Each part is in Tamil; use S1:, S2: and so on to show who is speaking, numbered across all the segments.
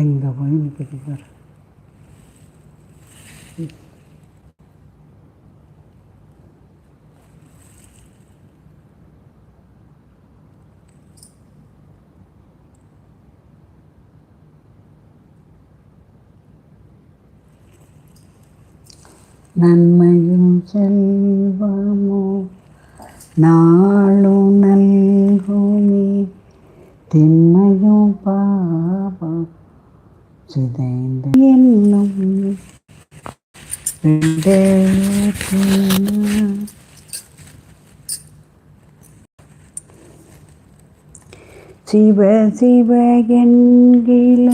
S1: எங்கே போய் நிற்கிது பாரு. நன்மையும் செல்வமோ நாளும் நல்குமே. திண்மையும் பாபம் சிதைந்த என்னும் சிவ சிவ என்கில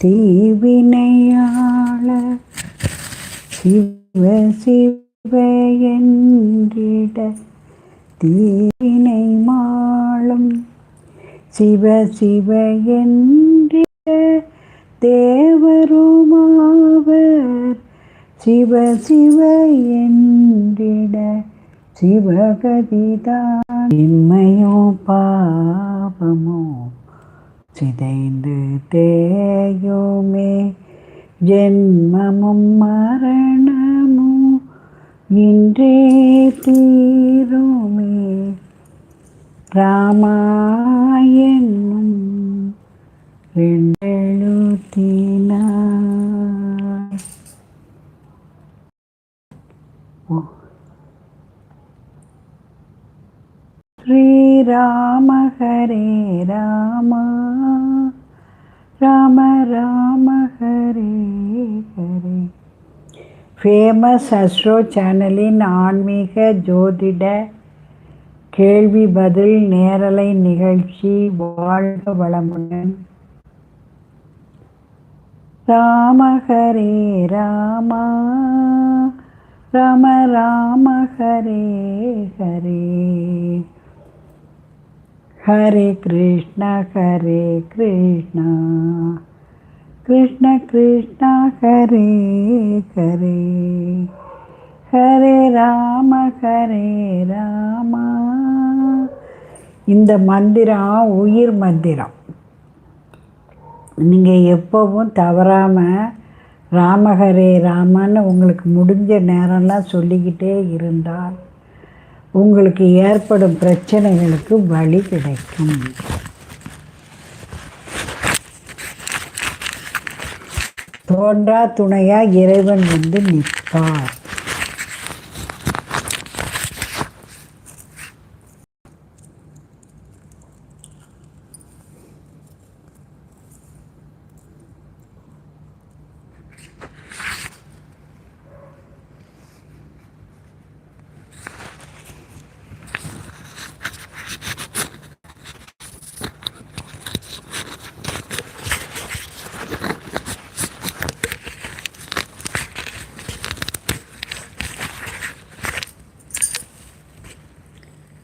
S1: தீவினையாள சிவ சிவ என்றிட தீவினை மாளும் சிவ சிவ என்றிட தேவருமாவர் சிவ சிவ என்றிட சிவகதிதான். இன்மையோ பாபமோ சிதைந்து தேயோமே ஜென்மமும் மரணமும் இன்றே தீருமே. ராமாயணும் ரெண்டே ஓ. ஸ்ரீராம ஹரே ராம. ராம ராம ஹரே. ஹரே ஃபேமஸ் அஸ்ட்ரோ சேனலின் ஆன்மீக ஜோதிட கேள்வி பதில் நேரலை நிகழ்ச்சி வாழ்க வளமுடன். ராம ஹரே ராமா. ராம ராம ஹரே ஹரே. ஹரே கிருஷ்ண ஹரே கிருஷ்ணா. கிருஷ்ண கிருஷ்ணா ஹரே ஹரே. ஹரே ராம ஹரே ராமா. இந்த மந்திரம் உயிர் மந்திரம். நீங்கள் எப்போவும் தவறாமல் ராமஹரே ராமன்னு உங்களுக்கு முடிஞ்ச நேரம்லாம் சொல்லிக்கிட்டே இருந்தால் உங்களுக்கு ஏற்படும் பிரச்சனைகளுக்கு வழி கிடைக்கும். தோன்றா துணையாக இறைவன் வந்து நிற்பார்.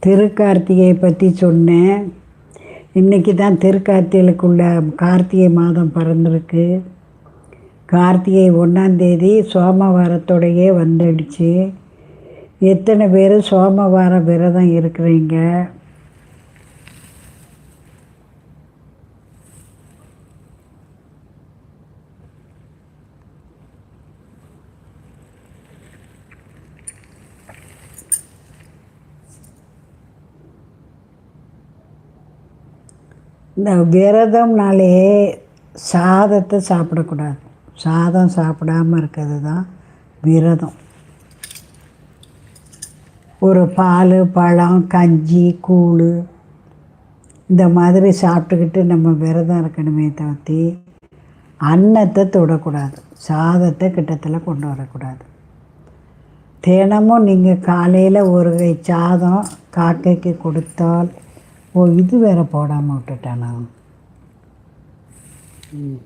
S1: திருக்கார்த்திகையை பற்றி சொன்னேன். இன்றைக்கி தான் திருக்கார்த்திகளுக்குள்ள கார்த்திகை மாதம் பிறந்திருக்கு. கார்த்திகை ஒன்றாந்தேதி சோமவாரத்தோடையே வந்துடுச்சு. எத்தனை பேர் சோமவார விரதம் இருக்கிறீங்க? இந்த விரதம்னாலே சாதத்தை சாப்பிடக்கூடாது. சாதம் சாப்பிடாம இருக்கிறது தான் விரதம். ஒரு பால் பழம் கஞ்சி கூழ் இந்த மாதிரி சாப்பிட்டுக்கிட்டு நம்ம விரதம் இருக்கணுமே தவிர்த்தி அன்னத்தை தொடக்கூடாது. சாதத்தை கிட்டத்தில் கொண்டு வரக்கூடாது. தினமும் நீங்கள் காலையில் ஒரு கை சாதம் காக்கைக்கு கொடுத்தால் ஓ இது வேற போடாமல் விட்டுட்டானா? ம்.